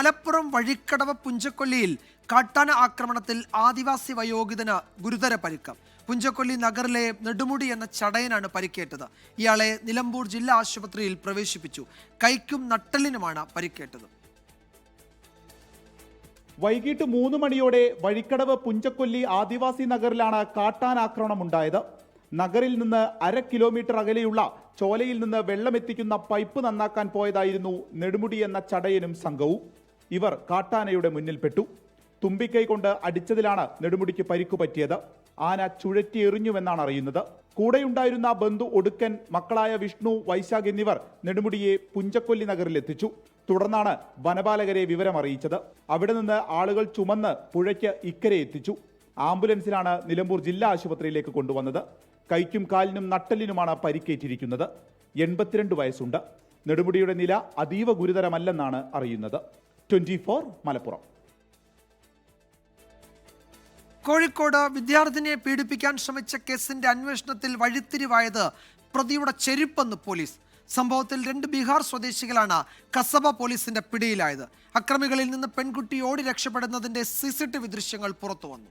മലപ്പുറം വഴിക്കടവ പുഞ്ചക്കൊല്ലിയിൽ കാട്ടാന ആക്രമണത്തിൽ ആദിവാസി വയോധികന് ഗുരുതര പരിക്ക്. പുഞ്ചക്കൊല്ലി നഗറിലെ നെടുമുടി എന്ന ചടയനാണ് പരിക്കേറ്റത്. ഇയാളെ നിലമ്പൂർ ജില്ലാ ആശുപത്രിയിൽ പ്രവേശിപ്പിച്ചു. കൈക്കും നട്ടലിനുമാണ് പരിക്കേറ്റത്. വൈകിട്ട് മൂന്ന് മണിയോടെ വഴിക്കടവ് പുഞ്ചക്കൊല്ലി ആദിവാസി നഗറിലാണ് കാട്ടാൻ ആക്രമണം ഉണ്ടായത്. നഗറിൽ നിന്ന് അര കിലോമീറ്റർ അകലെയുള്ള ചോലയിൽ നിന്ന് വെള്ളമെത്തിക്കുന്ന പൈപ്പ് നന്നാക്കാൻ പോയതായിരുന്നു നെടുമുടി എന്ന ചടയനും സംഘവും. ഇവർ കാട്ടാനയുടെ മുന്നിൽപ്പെട്ടു തുമ്പിക്കൈ കൊണ്ട് അടിച്ചതിലാണ് നെടുമുടിക്ക് പരിക്കു പറ്റിയത്. ആന ചുഴറ്റി എറിഞ്ഞുവെന്നാണ് അറിയുന്നത്. കൂടെയുണ്ടായിരുന്ന ബന്ധു ഒടുക്കൻ മക്കളായ വിഷ്ണു വൈശാഖ് എന്നിവർ നെടുമുടിയെ പുഞ്ചക്കൊല്ലി നഗറിലെത്തിച്ചു തുടർന്നാണ് വനപാലകരെ വിവരം അറിയിച്ചത്. അവിടെ നിന്ന് ആളുകൾ ചുമന്ന് പുഴയ്ക്ക് ഇക്കരെ എത്തിച്ചു. ആംബുലൻസിലാണ് നിലമ്പൂർ ജില്ലാ ആശുപത്രിയിലേക്ക് കൊണ്ടുവന്നത്. കൈക്കും കാലിനും നട്ടലിനുമാണ് പരിക്കേറ്റിരിക്കുന്നത്. എൺപത്തിരണ്ട് വയസ്സുണ്ട്. നെടുമുടിയുടെ നില അതീവ ഗുരുതരമല്ലെന്നാണ് അറിയുന്നത്. Twenty four Malappuram. കോഴിക്കോട് വിദ്യാർത്ഥിനിയെ പീഡിപ്പിക്കാൻ ശ്രമിച്ച കേസിന്റെ അന്വേഷണത്തിൽ വഴിത്തിരിവായത് പ്രതിയുടെ ചെരുപ്പെന്ന് പോലീസ്. സംഭവത്തിൽ രണ്ട് ബീഹാർ സ്വദേശികളാണ് കസബ പോലീസിന്റെ പിടിയിലായത്. അക്രമികളിൽ നിന്ന് പെൺകുട്ടി ഓടി രക്ഷപ്പെടുന്നതിന്റെ സി ദൃശ്യങ്ങൾ പുറത്തു വന്നു